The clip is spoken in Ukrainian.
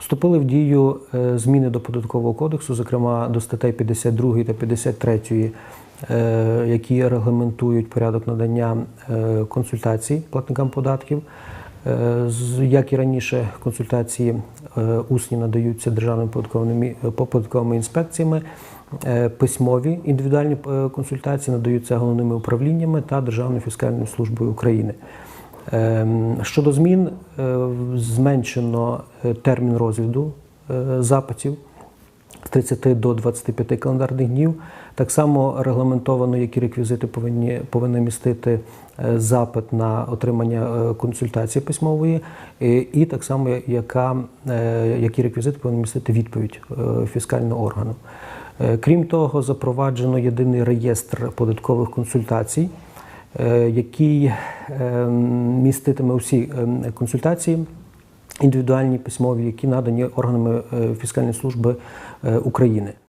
Вступили в дію е, зміни до податкового кодексу, зокрема до статей 52 та 53, е, які регламентують порядок надання е, консультацій платникам податків. Як і раніше, консультації усні надаються державними податковими, податковими інспекціями. Письмові індивідуальні консультації надаються головними управліннями та Державною фіскальною службою України. Ем, Щодо змін, е, зменшено е, термін розгляду е, запитів з 30 до 25 календарних днів. Так само регламентовано, які реквізити повинні повинен містити запит на отримання консультації письмової, і, так само, яка, які реквізити повинен містити відповідь фіскального органу. Крім того, запроваджено єдиний реєстр податкових консультацій, який міститиме усі е, консультації індивідуальні письмові, які надані органами е, фіскальної служби е, України.